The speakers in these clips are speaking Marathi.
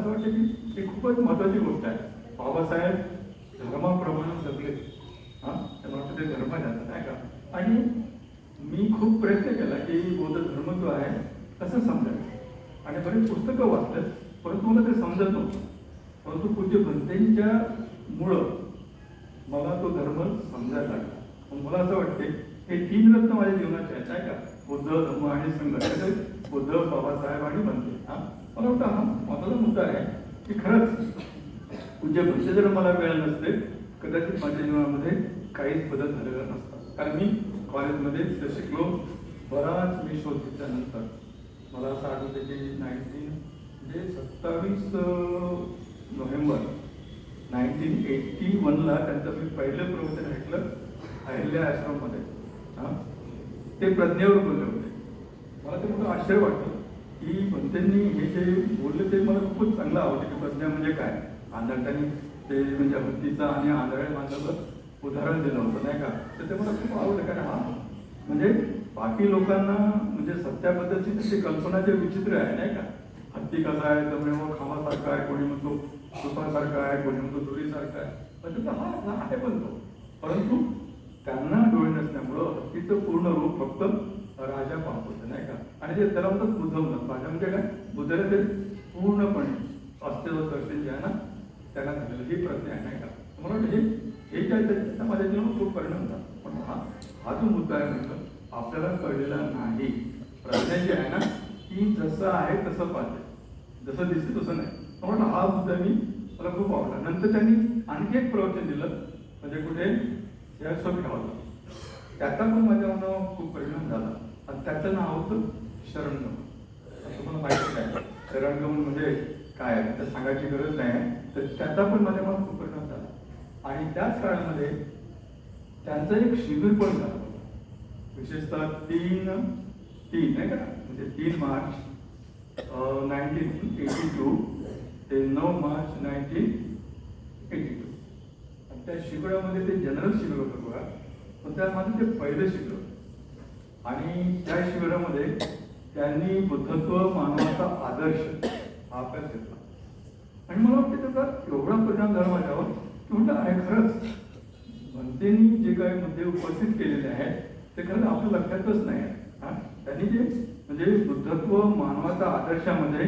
असं वाटतं की ही खूपच महत्वाची गोष्ट आहे. बाबासाहेब धर्माप्रमाणे जगले. हा? वाटतं ते धर्म जातात नाही का? आणि मी खूप प्रयत्न केला की बौद्ध धर्म जो आहे कसं समजायचं. आणि बरेच पुस्तकं वाचलं परंतु मला ते समजत नव्हतं. परंतु पूज्य भंतेंच्या मुळं मला तो धर्म समजायला लागला. मला असं वाटते हे तीन रत्न माझ्या जीवनाचे आहेत नाही का? बुद्ध धर्म आणि संघ बुद्ध बाबासाहेब आणि बनते हा? मला वाटतं हा. महत्त्वाचा मुद्दा आहे की खरंच पूज्य पैसे जर मला वेळ नसते. कदाचित माझ्या जीवनामध्ये काहीच बदल झालेला नसता. कारण मी कॉलेजमध्ये जे शिकलो बराच मी शोध घेतल्यानंतर मला असं आठवतं की नाईन्टीन म्हणजे सत्तावीस नोव्हेंबर नाईन्टीन एट्टी वनला त्यांचं मी पहिलं प्रवचन ऐकलं अहिल्या आश्रममध्ये. हां. ते प्रज्ञेवर बोलले होते. मला ते मोठं आश्चर्य वाटलं. त्यांनी हे जे बोलले ते मला खूपच चांगलं आवडले. की प्रज्ञा म्हणजे काय? आंधळ्याने ते म्हणजे हत्तीचा आणि आंधळे माणसाचं उदाहरण दिलं होतं नाही का? तर ते मला खूप आवडलं. कारण हा म्हणजे बाकी लोकांना म्हणजे सत्याबद्दलची तशी कल्पना जे विचित्र आहे नाही का? हत्ती कसा आहे तर मग खामासारखा आहे कोणी म्हणतो सुपासारखा आहे कोणी म्हणतो दुरीसारखा आहे. पण त्याचा हा हा आहे पण तो. परंतु त्यांना डोळे नसल्यामुळं हत्तीचं पूर्ण रूप फक्त राजा पाहत नाही का? आणि ते त्याला बुजवणं राजा म्हणजे काय? बुद्धाला ते पूर्णपणे अस्तित्व दर्शन जे आहे ना त्यांना झालेलं ही प्रज्ञा आहे नाही का? मला वाटतं हे हे काय ते- माझ्या खूप परिणाम झाला. पण हा हा जो मुद्दा आहे म्हटलं आपल्याला कळलेला नाही. प्रज्ञा जी आहे ना ती जसं आहे तसं पाहिजे. जसं दिसते तसं नाही. म्हणून हा मुद्दा मी मला खूप आवडला. नंतर त्यांनी आणखी एक प्रवचन दिलं म्हणजे कुठे? या ठेवलं त्याचा पण माझ्या मनावर खूप परिणाम झाला. आणि त्याचं नाव होतं शरणगमन असं मला माहिती नाही शरणगमन म्हणजे काय? आहे तर सांगायची गरज नाही. तर त्याचा पण माझ्या मनात खूप परिणाम झाला. आणि त्याच काळामध्ये त्यांचं एक शिबिर पण झालं. विशेषतः तीन तीन नाही का? म्हणजे तीन मार्च नाईन्टीन एटी टू ते नऊ मार्च नाईन्टीन एटी टू आणि त्या शिबिरामध्ये ते जनरल शिबिर होतं बघा. पण त्या माझं ते पहिलं शिबिर होतं. आणि त्या शिबिरामध्ये त्यांनी बुद्धत्व मानवाचा आदर्श हा अभ्यास घेतला. आणि मला वाटतं त्याचा एवढा परिणाम झाला माझ्यावर की म्हटलं आहे खरंच म्हणतेनी जे काही मुद्दे उपस्थित केलेले आहेत ते खरंच आपल्या लक्षातच नाही त्यांनी जे म्हणजे बुद्धत्व मानवाचा आदर्शामध्ये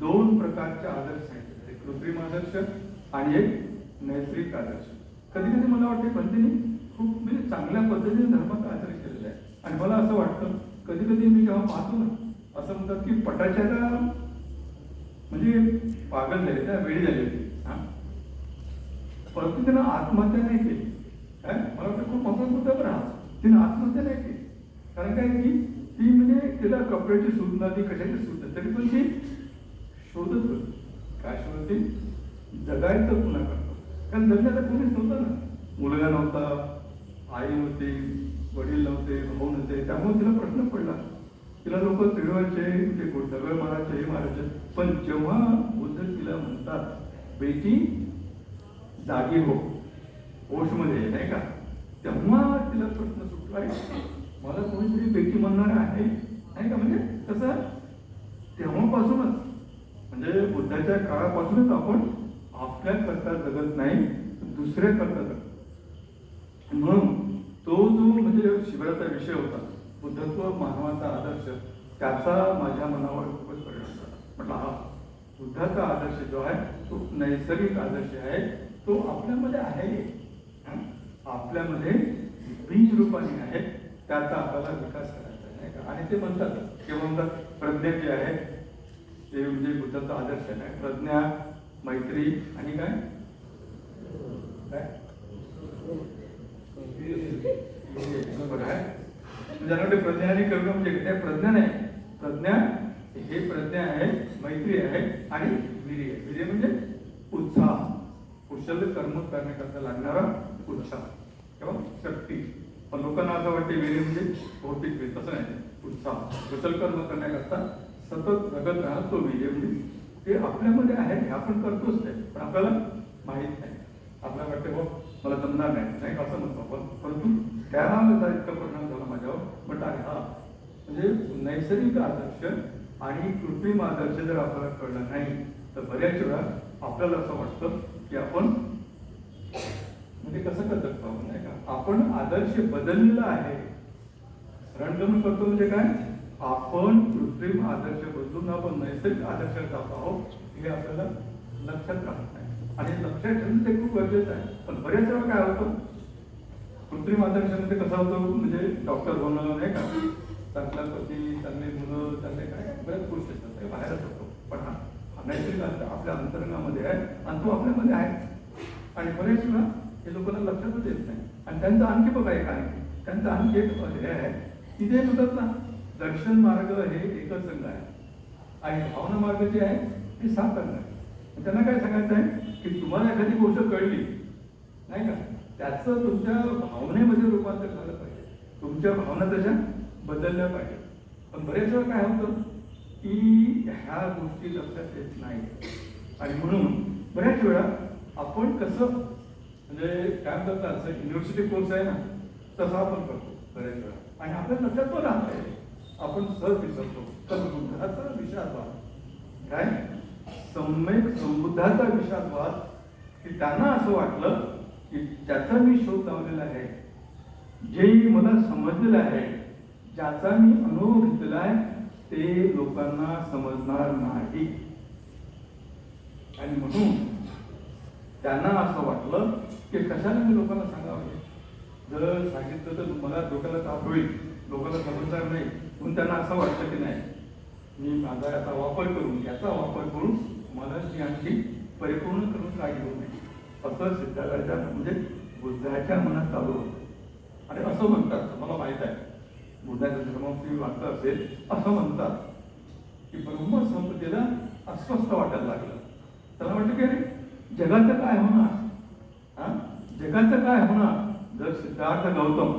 दोन प्रकारचे आदर्श सांगितले एक कृत्रिम आदर्श आणि एक नैसर्गिक आदर्श. कधी कधी मला वाटते पंथींनी खूप म्हणजे चांगल्या पद्धतीने धर्माचा आदर्श केला. आणि मला असं वाटतं कधी कधी मी जेव्हा पाहतो ना असं म्हणतात की पटाच्याला म्हणजे पागल झाले त्या वेळी झाली होती हा? परंतु त्यानं आत्महत्या नाही केली. काय मला वाटतं खूप महत्वाचं मुद्दा पण हा. तिने आत्महत्या नाही केली. कारण काय की ती म्हणजे तिला कपड्याची सूट नव्हती कशाची सूत नाही तरी पण ती शोधत होती. काय शोधते? जगायचं पुन्हा करतो. कारण जगण्याचं कोणीच नव्हतं ना. मुलगा नव्हता आई होती वडील नव्हते भाऊ नव्हते त्यामुळे तिला प्रश्न पडला. तिला लोक तिळवायचे ते दगड मारायचे हे मारायचे. पण जेव्हा बुद्ध तिला म्हणतात बेटी जागी हो होशमध्ये नाही का? तेव्हा तिला प्रश्न सुटला मला कोणीतरी बेटी म्हणणार आहे? नाही का? म्हणजे कसं? तेव्हापासूनच. म्हणजे बुद्धाच्या काळापासूनच आपण आपल्या करता जगत नाही दुसऱ्या करता जगतो. म्हणून तो जो म्हणजे शिबिराचा विषय होता बुद्धत्व मानवाचा आदर्श त्याचा माझ्या मनावर खूपच परिणाम झाला. म्हटलं हा बुद्धाचा आदर्श जो आहे तो नैसर्गिक आदर्श आहे तो आपल्यामध्ये आहे. आपल्यामध्ये बीज रूपाने आहे त्याचा आपल्याला विकास करायचा नाही का? आणि ते म्हणतात ते म्हणतात प्रज्ञा जे आहे ते म्हणजे बुद्धाचा आदर्श आहे. प्रज्ञा मैत्री आणि काय? काय? बरोबर आहे ज्यांना प्रज्ञा आणि करुणा म्हणजे काय प्रज्ञा नाही प्रज्ञा हे प्रज्ञा आहे मैत्री आहे आणि वीर्य आहे. वीर्य म्हणजे उत्साह कुशल कर्म करण्याकरता लागणारा उत्साह किंवा शक्ती पण लोकांना असं वाटते वीर्य म्हणजे भौतिक वेळ तसं नाही उत्साह कुशल कर्म करण्याकरता सतत जगत राहत तो वीर्य म्हणजे ते आपल्यामध्ये आहे हे आपण करतोच नाही पण आपल्याला माहीत नाही आपल्याला वाटते बघ मला जमणार नाही. नाही का असं म्हणतो आपण. परंतु त्या इतका परिणाम झाला माझ्यावर. म्हटलं अरे हा म्हणजे नैसर्गिक आदर्श आणि कृत्रिम आदर्श जर आपल्याला कळलं नाही तर बऱ्याच वेळा आपल्याला असं वाटतं की आपण म्हणजे कसं करत असतो आपण नाही का? आपण आदर्श बदललेला आहे. रणगमन करतो म्हणजे काय? आपण कृत्रिम आदर्श बदलून आपण नैसर्गिक आदर्श जात आहोत हे आपल्याला लक्षात राहत नाही. आणि लक्षात ठेवणं ते खूप गरजेचं आहे. पण बऱ्याच वेळा काय होतं कृत्रिम आदर्शामध्ये कसं होतं म्हणजे डॉक्टर होणं नाही का? चांगला पती चांगले मुलं चांगले काय बऱ्याच गोष्टी असतात. ते बाहेरच होतो पण हा नैसर्गिक आपल्या अंतरंगामध्ये आहे आणि तो आपल्यामध्ये आहे. आणि बरेच वेळा हे लोकांना लक्षातच येत नाही. आणि त्यांचं आणखी बघा एक आहे त्यांचं आणखी एक हे आहे. की ते म्हणतात ना दर्शन मार्ग हे एकच संघ आहे. आणि भावना मार्ग जे आहे ते सात अंग आहे. त्यांना काय सांगायचं आहे? की तुम्हाला एखादी गोष्ट कळली नाही का? त्याचं तुमच्या भावनेमध्ये रूपांतर झालं पाहिजे. तुमच्या भावना तशा बदलल्या पाहिजे. पण बरेच वेळा काय होतं की ह्या गोष्टी लक्षात येत नाही. आणि म्हणून बऱ्याच वेळा आपण कसं म्हणजे काय म्हणतात असं युनिव्हर्सिटी कोर्स आहे ना तसा आपण करतो बऱ्याच वेळा. आणि आपल्या लक्षात पण राहत आहे आपण सहज विसरतो. तर विचार विषादवाद काय? सम्यक संबुद्धाचा विषादवाद की त्यांना असं वाटलं की ज्याचा मी शोध लावलेला आहे. जे मला समजलेलं आहे ज्याचा मी अनुभव घेतलेला आहे ते लोकांना समजणार नाही. आणि म्हणून त्यांना असं वाटलं की कशाला मी लोकांना सांगावं हे? जर सांगितलं तर मला डोक्याला ताप होईल लोकांना समजणार नाही. म्हणून त्यांना असं वाटतं की नाही मी माझा याचा वापर करून याचा वापर करून मला यांची आणखी परिपूर्ण करून काय घेऊ नये असं सिद्धार्थाच्या म्हणजे बुद्धाच्या मनात चालू होतं. आणि असं म्हणतात मला माहीत आहे. बुद्धाच्या धर्मामध्ये वाटत असेल असं म्हणतात. की ब्रह्म संपत्तीला अस्वस्थ वाटायला लागलं. त्याला म्हटलं की अरे जगाचं काय होणार? हा? जगाचं काय होणार? जर सिद्धार्थ गौतम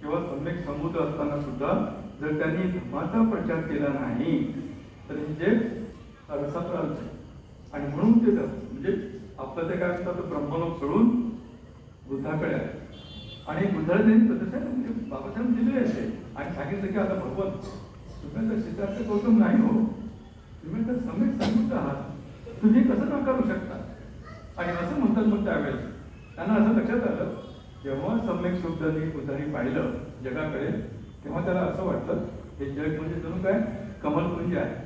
किंवा सम्यक समुद्र असताना सुद्धा जर त्यांनी धर्माचा प्रचार केला नाही तर म्हणजे जे आणि म्हणून ते म्हणजे आपलं ते काय म्हणतात ब्रह्मलोक सोडून बुद्धाकडे आले. आणि बुद्धाला त्यांनी तसं म्हणजे बाबासाहेब दिले असे. आणि सांगितलं की आता भगवत तुम्ही तर सिद्धार्थ गौतम नाही हो. तुम्ही तर सम्यक समुद्र आहात तुम्ही कसं नाकारू शकता? आणि असं म्हणतात मग त्यावेळेस. त्यांना असं लक्षात आलं जेव्हा सम्यक शुद्धांनी बुद्धांनी पाहिलं जगाकडे तेव्हा त्याला असं वाटलं हे जग म्हणजे जणू काय? कमलपुंजी आहे.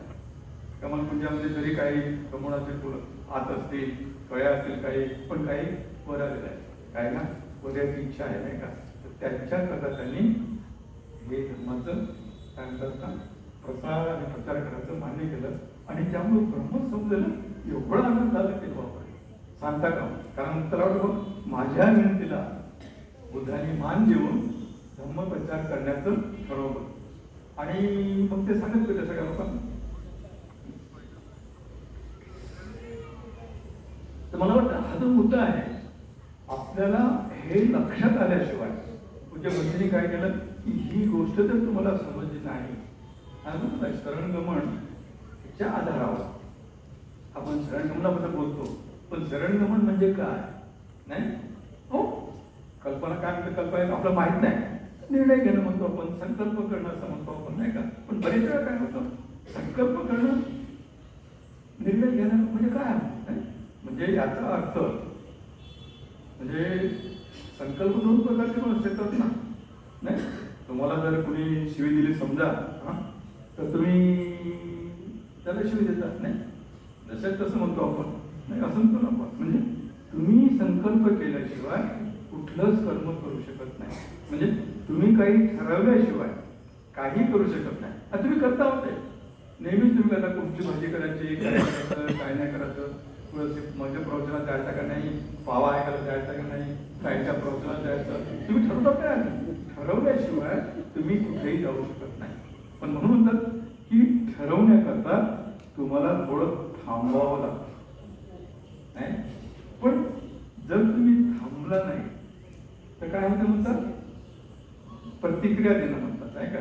कमलकुंजामध्ये जरी काही कमळाचे फुलं आत असतील कळ्या असतील काही पण काही वर आलेलं आहे. काय ना? वऱ्याची इच्छा आहे नाही का? तर त्यांच्या करता त्यांनी हे धर्माचं त्यानंतर प्रसार आणि प्रचार करायचं मान्य केलं. आणि त्यामुळे ब्रह्म समजलं एवढं आनंद झालं ते बापरे. सांगता का? कारण त्याला वाटतं माझ्या विनंतीला बुद्धाने मान देऊन धर्मप्रचार करण्याचं ठरवलं. आणि मग ते सांगत होते सगळ्या लोकांना तर मला वाटतं हा जो मुद्दा आहे. आपल्याला हे लक्षात आल्याशिवाय पूज्य भक्तीने काय केलं? की ही गोष्ट जर तुम्हाला समजली नाही. आणि म्हणतो शरणगमन च्या आधारावर. आपण शरणगमनाबद्दल बोलतो. पण शरणगमन म्हणजे काय? नाही? हो? कल्पना काय म्हणते? कल्पना आपल्याला माहीत नाही. निर्णय घेणं म्हणतो आपण संकल्प करणं असं म्हणतो आपण नाही का? पण बरेच वेळा काय होतं? संकल्प करणं निर्णय घेणं म्हणजे काय? म्हणजे याचा अर्थ म्हणजे संकल्प दोन प्रकारचे पण असतात ना? नाही? तुम्हाला जर कुणी शिवी दिली समजा तर तुम्ही त्याला शिवी देतात नाही? जसं तसं म्हणतो आपण नाही? असं म्हणतो ना आपण. म्हणजे तुम्ही संकल्प केल्याशिवाय कुठलंच कर्म करू शकत नाही. म्हणजे तुम्ही काही ठरवल्याशिवाय काही करू शकत नाही. आता तुम्ही करता होते. नेहमीच तुम्ही करता कुठची भाजी करायची काय करायचं काय नाही करायचं. म्हणजे माझ्या प्रवचनात जायचं का नाही? पावा ऐकायला जायचं का नाही? काहीच्या प्रवचनात जायचं? तुम्ही ठरवता काय ठरवल्याशिवाय तुम्ही कुठेही जाऊ शकत नाही. पण म्हणून म्हणतात की ठरवण्याकरता तुम्हाला थोडं थांबवावं लागतं. नाही? पण जर तुम्ही थांबला नाही तर काय होतं म्हणतात? प्रतिक्रिया देणं म्हणतात नाही का?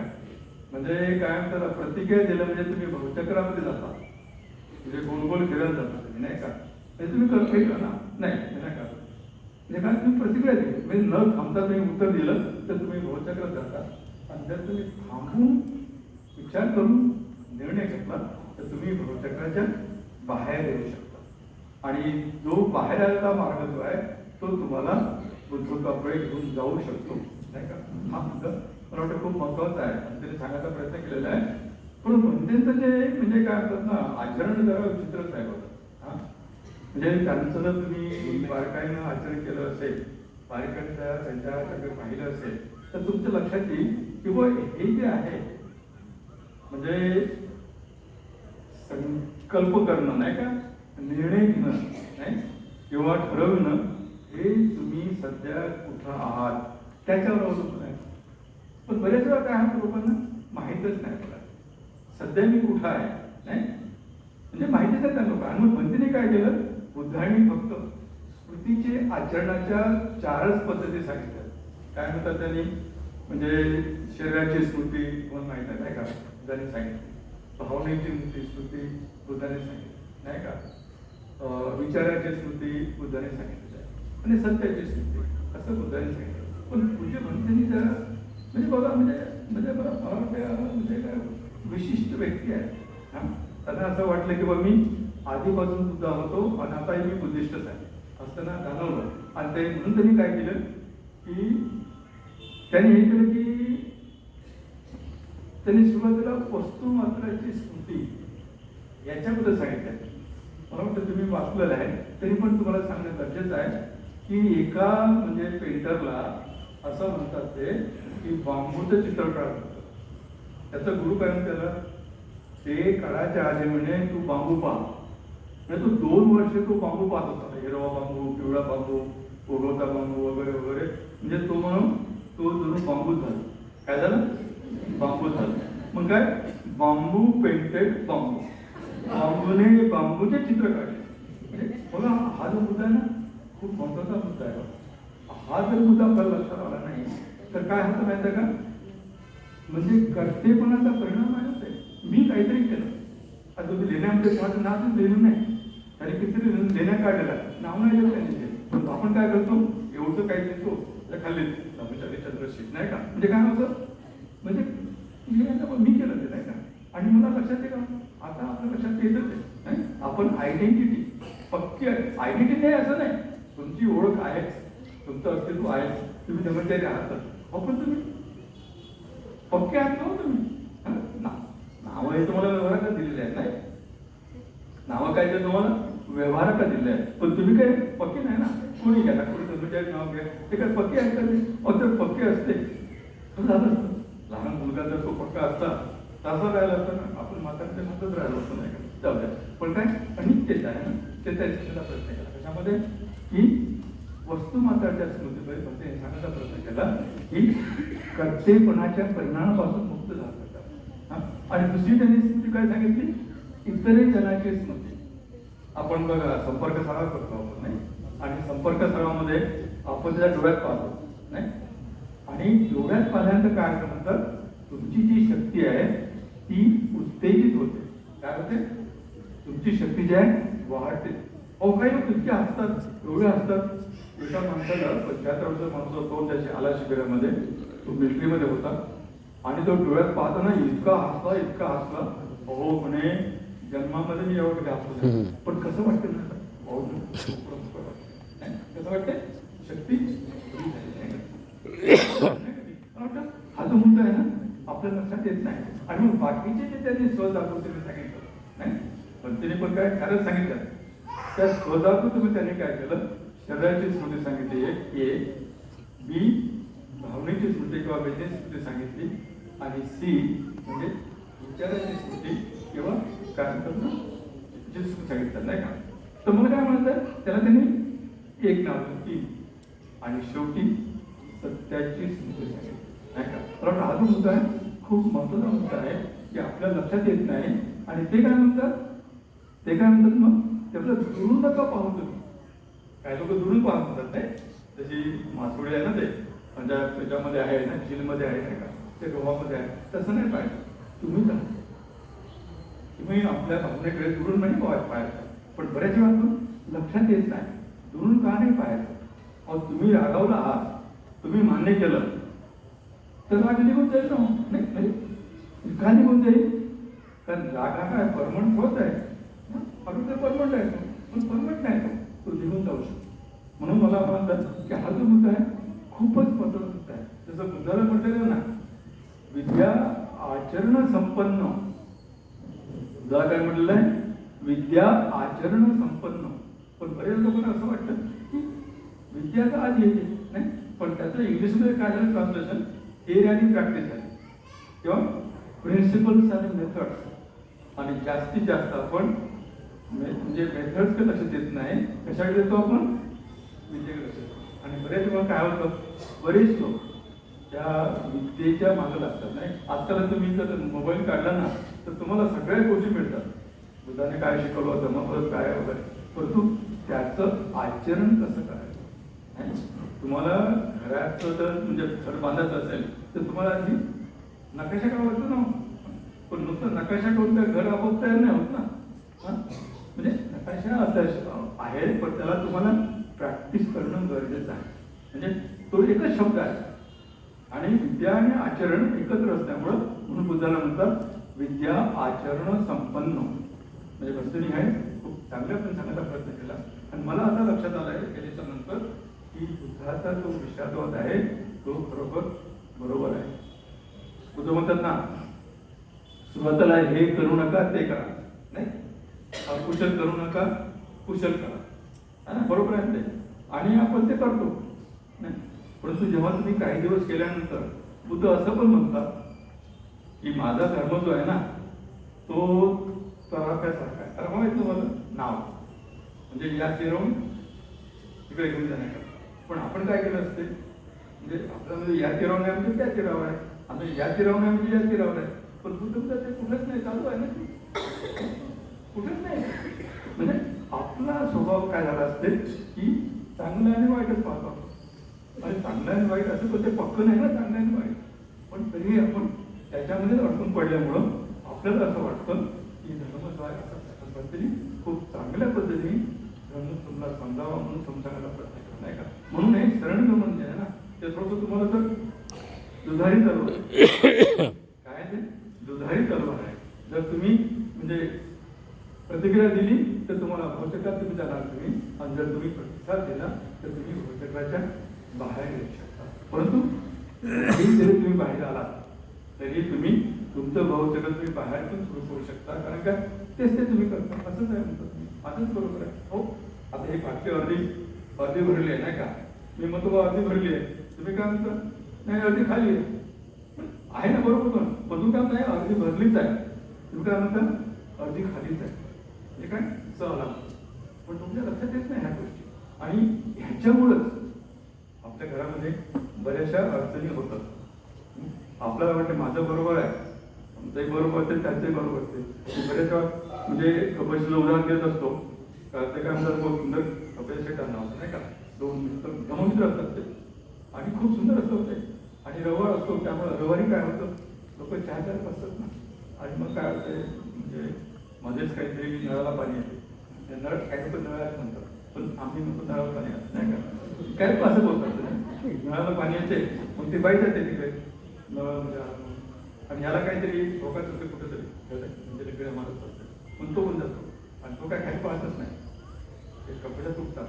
म्हणजे काय म्हणतात? प्रतिक्रिया दिलं म्हणजे तुम्ही भवचक्रामध्ये जाता. म्हणजे गोल गोल फिरत जाता तुम्ही नाही का म्हणजे तुम्ही कर काही करा. नाही हे नाही का म्हणजे काय तुम्ही प्रतिक्रिया दिली? म्हणजे न थांबता तुम्ही उत्तर दिलं तर तुम्ही भवचक्रात जाता. आणि जर तुम्ही थांबून विचार करून निर्णय घेतला तर तुम्ही भवचक्राच्या बाहेर येऊ शकता. आणि जो बाहेर आलेला मार्ग जो आहे तो तुम्हाला बुद्धत्वाकडे घेऊन जाऊ शकतो. नाही का? हा मुद्दा मला वाटतं खूप महत्त्वाचा आहे. आणि त्याने सांगायचा प्रयत्न केलेला आहे. पण त्यांचं जे म्हणजे काय असतात ना आचरण जरा विचित्रच आहे बघा म्हणजे त्यांचं जर तुम्ही बारकाईनं आचरण केलं असेल बारकाईनं त्यांच्या सगळं पाहिलं असेल तर तुमच्या लक्षात येईल की बुवा हे जे आहे म्हणजे संकल्प करणं नाही का? निर्णय घेणं नाही? किंवा ठरवणं हे तुम्ही सध्या कुठं आहात? त्याच्यावर अवलंबून आहे. पण बरेच वेळा काय आहात लोकांना? माहीतच नाही सध्या मी कुठं आहे नाही? म्हणजे माहितीच आहे त्यांना आणि मग पंथीने काय केलं? बुद्धांनी फक्त स्मृतीचे आचरणाच्या चारच पद्धती सांगितल्या. काय म्हणतात त्यांनी? म्हणजे शरीराची स्मृती तुम्हाला माहीत आहे नाही का? बुद्धाने सांगितली. भावनेची स्मृती स्मृती बुद्धाने सांगितली नाही का? विचाराची स्मृती बुद्धाने सांगितली. आणि सत्याची स्मृती असं बुद्धाने सांगितलं. पण पूज्य भंतेनी जरा म्हणजे बघा म्हणजे म्हणजे मला मला वाटतं म्हणजे काय विशिष्ट व्यक्ती आहे. त्यांना असं वाटलं की बा मी आधीपासून सुद्धा होतो आणि आताही मी बुद्धिस्टच आहे. असं त्यांना जाणवलं आणि ते म्हणून त्यांनी काय केलं की त्यांनी हे केलं की त्यांनी सुरुवातीला वस्तू मात्राची स्मृती याच्याबद्दल सांगितलं. मला वाटतं तुम्ही वाचलेलं आहे. तरी पण तुम्हाला सांगणं गरजेचं आहे की एका म्हणजे पेंटरला असं म्हणतात ते की बांबूचं चित्र काढतो त्याचा गुरु काय त्याला ते काढायच्या आधी म्हणे तू बांबू पाह म्हणजे तू दोन वर्ष तो बांबू पाहत होता. हिरवा बांबू पिवळा बांबू उगवता बांबू वगैरे वगैरे. म्हणजे तो म्हणून तो जणू बांबू झाला. काय झालं? बांबू झालं. मग काय? बांबू पेंटेड बांबू. बांबूने बांबूचे चित्र काढले. म्हणजे बघा हा जो मुद्दा आहे ना खूप महत्त्वाचा मुद्दा आहे. हा जर मुद्दा आपल्याला लक्षात आला नाही तर काय होतं माहिती आहे का? म्हणजे कर्तेपणाचा परिणाम आहे ते. मी काहीतरी केलं. आता तुम्ही लेण्यामध्ये कोणाचं नावच लिहिलं नाही. आणि कितीतरी लेण्या काढलेला. नाव नाही लिहिलं त्यांनी पण आपण काय करतो? एवढं काय देतो त्या खाल्ले ब्रह्मचारी चंद्रशील नाही का? म्हणजे काय होतं? म्हणजे मी केलं ते नाही का? आणि मला लक्षात येईल का? आता आपल्या लक्षात येतच आहे नाही? आपण आयडेंटिटी पक्की आयडेंटिटी नाही असं नाही. तुमची ओळख आहेच तुमचं अस्तित्व आहे. तुम्ही जबाबदारी आहात. अहो पण तुम्ही ओके आहात ना तुम्ही ना- नावं हे तुम्हाला व्यवहारात दिलेले आहेत नाही? नावं काय ते तुम्हाला व्यवहारात दिलेले आहेत. पण तुम्ही काय पक्की नाही ना? कोणी घ्या कोणी तुमच्या नाव घ्या. ते काय पक्के आहे का ते? अहो तर पक्के असते. तर झालं असतं लहान मुलगा जर तो पक्का असता तसा राहिला असता ना आपण म्हाताऱ्याच्या मध्येच राहिलो असतो नाही का? जाऊ द्या. पण काय? अनित्यच आहे ना? ते त्या शिक्षणाचा प्रयत्न केला. त्याच्यामध्ये ही वस्तू मात्राच्या स्मृतीमध्ये फक्त हे सांगायचा प्रयत्न केला की कर्तेपणाच्या परिणामापासून मुक्त झाला. आणि दुसरी त्यांनी स्मृती काय सांगितली? इतरही जनाची स्मृती. आपण बघा संपर्क सराव करतो आपण नाही? आणि संपर्क सरावामध्ये आपण त्याच्या डोळ्यात पाहतो नाही? आणि डोळ्यात पाहिल्यानंतर काय म्हणतात? तुमची जी शक्ती आहे ती उत्तेजित होते. काय होते? तुमची शक्ती जी आहे वाढते. अहो काही लोक इतके हसतात एवढे हसतात. एका माणसाला पंच्याहत्तर वर्ष माणूस होतो त्याच्या आला शिबिरामध्ये. तो मिलिटरीमध्ये होता आणि तो डोळ्यात पाहताना इतका हसला इतका हसला अहो म्हणे जन्मामध्ये मी एवढं नाही. पण कसं वाटतं ना. नाही? कसं वाटतंय शक्ती हा जो मुद्दा आहे ना आपल्या लक्षात येत नाही आणि मग बाकीचे जे त्यांनी स्वजागृतीने सांगितलं नाही पण तिने पण काय खरंच सांगितलं त्या स्वजागृतीमध्ये त्यांनी काय केलं शरीराची स्मृती सांगितली एक ए बी भावनेची स्मृती किंवा वेदनेची स्मृती सांगितली. आणि सी म्हणजे विचाराची स्मृती किंवा काय म्हणतात ना सांगितलं नाही का? तर मग काय म्हणतात? त्याला त्यांनी एक नाव तीन. आणि शेवटी सत्याची स्मृती सांगितली नाही का? तर हा जो मुद्दा आहे खूप महत्त्वाचा मुद्दा आहे की आपल्या लक्षात येत नाही. आणि ते काय म्हणतात? ते काय म्हणतात मग? ते आपलं दुरून नका पाहू तुम्ही. काही लोक दुरून पाहत म्हणतात नाही? जशी मासोळी आहे ना ते. म्हणजे त्याच्यामध्ये आहे ना झीलमध्ये आहे नाही का? ते गव्हामध्ये आहे. तसं नाही पाहिजे. तुम्ही जा. तुम्ही आपल्या आपल्याकडे दुरून नाही पाहायचं. पण बऱ्याच वेळा आपण लक्षात येत नाही. दुरून का नाही पाहायचं? अहो तुम्ही रागावला आहात. तुम्ही मान्य केलं. तर राग निघून जाईल ना हो. नाही का निघून जाईल? कारण राग हा काय? परमनंट होत आहे. हं? आपण परमनंट आहे पण परमनंट नाही तो. निघून जाऊ शकतो. म्हणून मला म्हणतात की हा जो मुद्दा आहे खूपच महत्त्वाचा मुद्दा आहे. जसं बुद्धाला म्हटलेलं ना? विद्या आचरण संपन्न. बुद्धा काय म्हटलेलं आहे विद्या आचरण संपन्न. पण बरेच लोकांना असं वाटतं की विद्या तर आज येते नाही? पण त्याचं इंग्लिशमध्ये काय झालं? ट्रान्सलेशन थिअरी आणि प्रॅक्टिस झाली. किंवा प्रिन्सिपल्स आणि मेथड्स आणि जास्तीत जास्त आपण म्हणजे मेथड्सकडे लक्ष देत नाही कशाकडे देतो आपण? विद्येकडे लक्ष देतो आणि बरेच वेळा काय होतं? बरेच लोक त्या विद्येच्या मागे लागतात नाही? आजकाल तुम्ही जर मोबाईल काढला ना तर तुम्हाला सगळ्या गोष्टी मिळतात. बुद्धाने काय शिकवलं होतं मग परत काय वगैरे. परंतु त्याचं आचरण कसं करायचं? तुम्हाला घराचं जर म्हणजे घर बांधायचं असेल तर तुम्हाला आधी नकाशा काढायचा ना हो. पण नुसतं नकाशा करून त्या घर आपोआप तयार नाही होत ना. म्हणजे नकाशा असा आहे पण त्याला तुम्हाला प्रॅक्टिस करणं गरजेचं आहे. म्हणजे तो एकच शब्द आहे. आणि विद्या आणि आचरण एकत्र असल्यामुळं म्हणून बुद्धाला म्हणतात विद्या आचरण संपन्न. म्हणजे वस्तूनी आहे खूप चांगल्या पण सांगायचा प्रयत्न केला. आणि मला आता लक्षात आलं आहे केल्याच्यानंतर की बुद्धाचा जो विषादवाद आहे तो खरोखर बरोबर आहे. बुद्ध म्हणतात ना स्वतःला हे करू नका ते करा. नाही? अकुशल करू नका कुशल करा. बरोबर आहे ते? आणि आपण ते करतो. नाही? परंतु जेव्हा तुम्ही काही दिवस केल्यानंतर बुद्ध असं पण म्हणतात की माझा धर्म जो आहे ना तो तराफ्यासारखा आहे. अरे माहिती तुम्हाला नाव. म्हणजे या फिरवून तिकडे घेऊन जाण्याकरता. पण आपण काय केलं असते? म्हणजे आपल्यामध्ये म्हणजे या तिराव आहे म्हणजे त्या तिरावर आहे आता या तिराव आहे म्हणजे या तिरावर आहे पण बुद्ध म्हणजे ते कुठेच नाही. चालू आहे ना कुठेच नाही. म्हणजे आपला स्वभाव काय झाला असते की चांगलं आणि वाईटच पाहतो आपण. आणि चांगलं आणि वाईट असं पण ते पक्क नाही ना चांगलं आणि वाईट. पण तरी आपण त्याच्यामध्येच अडकून पडल्यामुळं आपल्याला असं वाटतं की धर्म जो पद्धतीने खूप चांगल्या पद्धतीने धर्म तुम्हाला समजावा म्हणून समजायला प्रयत्न करत नाही का? म्हणून हे शरणगमन जे आहे ना ते थोडंसं तुम्हाला तर दुधारी तलवार आहे. काय ते? दुधारी तलवार आहे. जर तुम्ही म्हणजे प्रतिक्रिया दिली तर तुम्हाला भौचकात तुम्ही जाणार तुम्ही. आणि जर तुम्ही प्रतिसाद दिला तर तुम्ही भौचकाच्या बाहेर येऊ शकता. परंतु जरी तुम्ही बाहेर आलात तरी तुम्ही तुमचं भावचक तुम्ही बाहेर पण सुरू करू शकता. कारण काय तेच ते तुम्ही करता. असंच आहे म्हणतो तुम्ही. असंच बरोबर आहे. हो? आता हे बाटली अर्धी अर्धी भरली आहे नाही का? मी म्हणतो बा अर्धी भरली आहे. तुम्ही काय म्हणता? नाही अर्धी खाली आहे. आहे ना बरोबर पण. मधून काम नाही अर्धी भरलीच आहे. तुम्ही काय म्हणता? अर्धी खालीच आहे. म्हणजे काय? सहला पण तुमच्या लक्षात येत नाही ह्या गोष्टी. आणि ह्याच्यामुळंच त्या घरामध्ये बऱ्याचशा अडचणी होतात. आपल्याला वाटते माझं बरोबर आहे. आमचंही बरोबर असेल त्यांचंही बरोबर असेल बऱ्याचशा म्हणजे कपशीला उदाहरण देत असतो. ते काय म्हणतात खूप सुंदर कपिल शेट नाव होतं नाही का? दोन मित्र असतात ते. आणि खूप सुंदर असतं ते आणि रविवार असतो त्यामुळे रविवारी काय होतं? लोक चहा चार असतात ना. आणि मग काय होते म्हणजे मध्येच काहीतरी नळाला पाणी येते. नळ काही पण नळाला म्हणतात. पण आम्ही नको नळाला पाणी येतं नाही का? काय असं बोलतात. नळाला पाणी येते. मग ते बाई जाते तिकडे. नळ म्हणजे आणि याला काहीतरी धोका असते कुठेतरी. म्हणजे तिकडे मारत असते पण तो पण जातो. आणि तो काय खाली पाहतच नाही. ते कपडे तुटतात.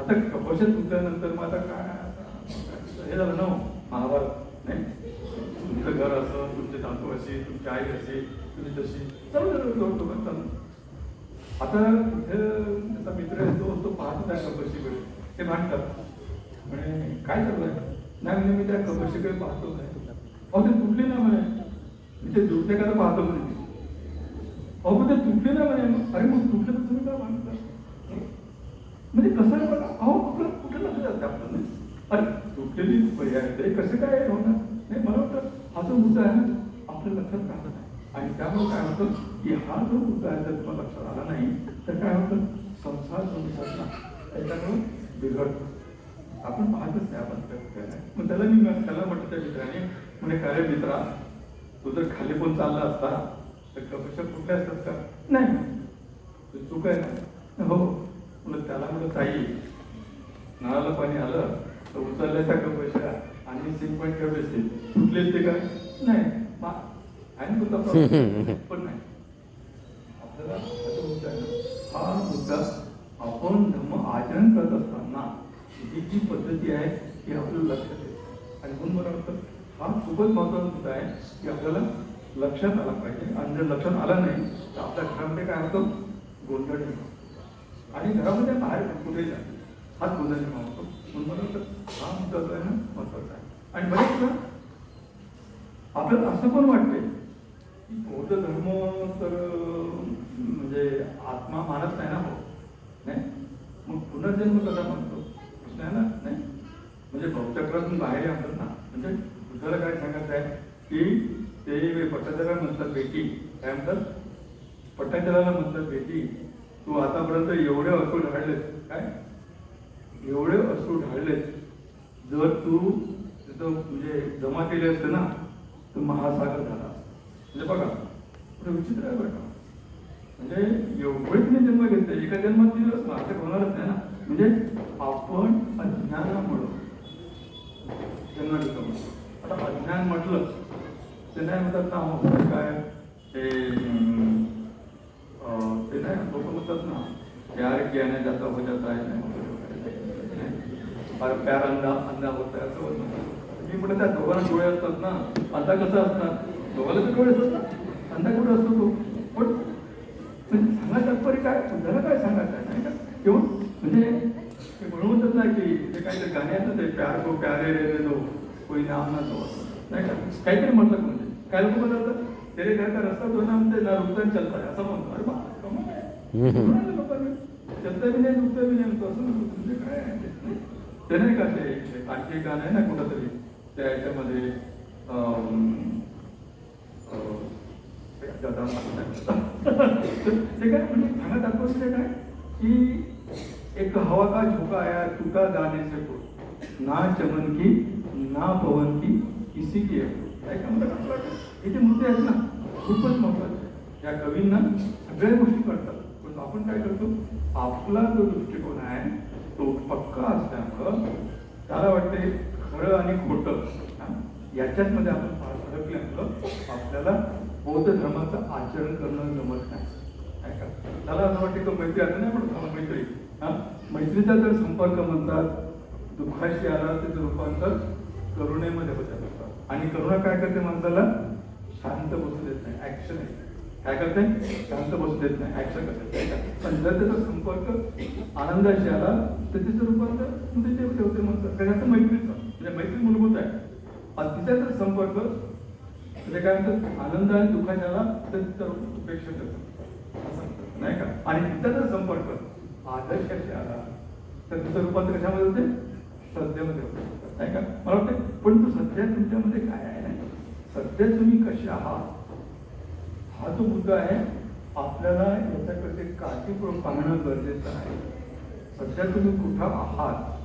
आता कपशा तुटल्यानंतर मग आता काय हे झालं ना हो, महाभारत नाही? तुमचं घर असं तुमचे तांदूळ असे तुमची आई असे तुम्ही तशी. चालू आता कुठे त्याचा मित्र आहे तो तो पाहत होता कपशीकडे ते मांडतात म्हणे काय चालू आहे नाही म्हणजे मी त्या कपशीकडे पाहतो नाही अहो ते तुटले ना म्हणे. मी ते तुटले का तर पाहतो म्हणे. अहो पण ते तुटले ना म्हणे. अरे मग तुटले तर तुम्ही काय भांडता म्हणजे कसं आहे बघा अहो कुठं कुठे लक्ष जाते आपलं अरे तुटलेली पर्याय ते कसं काय होणार नाही मला वाटतं हा जो मुद्दा आहे ना आपल्या लक्षात राहत नाही. आणि त्यामुळे काय होतं की हा जो मुद्दा आहे जर तुम्हाला लक्षात आला नाही तर काय होतं? संसार संसार त्याच्यामुळे बिघडतो. आपण पाहतच नाही आपण. मग त्याला मी त्याला म्हटलं त्या मित्राने म्हणे रे मित्रा तू जर खाली पण चालला असता. तर कपशा कुठल्या असतात का? नाही. चूक आहे ना. हो. म्हणलं त्याला म्हणलं ताई नळाला पाणी आलं तर उचलल्याचा कपशा आणि सिंग पण ठेवले असतील तुटलेच ते काय नाही. आहे ना तुझा? पण नाही. आपल्याला फक्त आपण धर्म आचरण करत असताना ही जी पद्धती आहे ही आपल्याला लक्षात येते. आणि म्हणून मला वाटतं हा खूपच महत्त्वाचा मुद्दा आहे की आपल्याला लक्षात आला पाहिजे. आणि जर लक्षात आला नाही तर आपल्या घरामध्ये काय होतं? गोंधळ निर्माण आणि घरामध्ये बाहेर कुठे जा हाच गोंधळ निर्माण होतो. म्हणून मला वाटतं हा मुद्दा जो आहे ना महत्त्वाचा आहे. आणि बरेच आपल्याला असं पण वाटते की बौद्ध धर्म तर म्हणजे आत्मा मानत नाही ना हो नाही? मग पुनर्जन्म कसा म्हणतो नाही ना नाही. म्हणजे भक्तचक्रातून बाहेर आहे ना. म्हणजे बुद्धाला काय सांगायचं आहे की ते पट्टाचाराला म्हणतात बेटी. काय म्हणतात? पट्टाचाराला म्हणतात बेटी. तू आतापर्यंत एवढे असू ढाळलेस काय? एवढे असू ढाळलेस जर तू तिथं म्हणजे जमा केले असते ना तर महासागर झाला. म्हणजे बघा पुढे विचित्र आहे बरं का? म्हणजे एवढे तिने जन्म घेतले. एका जन्मात दिलं असं असं होणारच नाही ना. म्हणजे आपण अज्ञानामुळं जन्म घेतो आता अज्ञान म्हटलं ते नाही म्हणतात ना हो, काय ते ते नाही लोक म्हणतात ना प्यार किया नाही जाता हो जाता है नाही और प्यार अंधा अंधा होता है असं म्हणतात. मी म्हणत त्या दोघांना डोळे असतात ना अंधा कसं असतात दोघांना तर डोळे असतात ना? अंधा कुठे असतो तो पण म्हणजे सांगा तात्पर्य काय बुद्धाला काय सांगायचं आहे नाही का किंवा म्हणजे ते म्हणून म्हणतात ना की ते काहीतरी गाणे असतात ते प्यार को प्यारे रे रे दो कोई नाम ना दो. नाही का? काहीतरी म्हणतात म्हणजे. काय लोक म्हणतात तेरे घर का रस्ता जो ना म्हणजे ना रुकता चलता असं म्हणतो अरे बा कमाल आहे. हम्म. म्हणाले लोकांनी. चलता बी नाही रुकता बी नाही म्हणतो असं म्हणजे काय ते? ते नाही का ते ते आणखी गाणं आहे ना कुठं तरी त्या याच्यामध्ये ते. ते काय म्हणजे सांगा तात्पर्य काय? की एक हवा का झोका आया टूटा गाने से को ना चमन की ना पवन की किसी की इथे काय का वाटतं मुद्दे आहेत ना. खूपच महत्त्वाचे या कवींना सगळ्या गोष्टी कळतात. पण आपण काय करतो? आपला जो दृष्टिकोन आहे तो पक्का असल्यामुळं त्याला वाटते खरं आणि खोटं. हा, याच्यात मध्ये आपण फार फरकल्यामुळं आपल्याला बौद्ध धर्माचं आचरण करणं जमत नाही. ऐका त्याला असं वाटतं तो मैत्री आता नाही पण मला मैत्री. हा? मैत्रीचा जर संपर्क म्हणतात दुःखाशी आला त्याचं रूपांतर करुणेमध्ये होत आणि करुणा काय करते माणसाला? शांत बसू देत नाही. ऍक्शन आहे. काय करते? शांत बसू देत नाही. ऍक्शन करते. पण जर त्याचा संपर्क आनंदाशी आला तर त्याचं रूपांतर त्याचे ठेवते म्हणतात. त्याच्यात मैत्रीचं. म्हणजे मैत्री मूलभूत आहे. आणि तिचा जर संपर्क म्हणजे काय म्हणतात? आनंद आणि दुःखाने आला तर तिचा उपेक्षा करतात असं नाही का? आणि तिचा जर संपर्क आदर्श आला तर तिचं रूपांतर कशामध्ये होते श्रद्धेमध्ये होते नाही का मला वाटतं पण तो सध्या तुमच्यामध्ये काय आहे नाही सध्या तुम्ही कसे आहात हा जो मुद्दा आहे आपल्याला याच्याकडे काळजीपूर्वक पाहणं गरजेचं आहे सध्या तुम्ही कुठं आहात?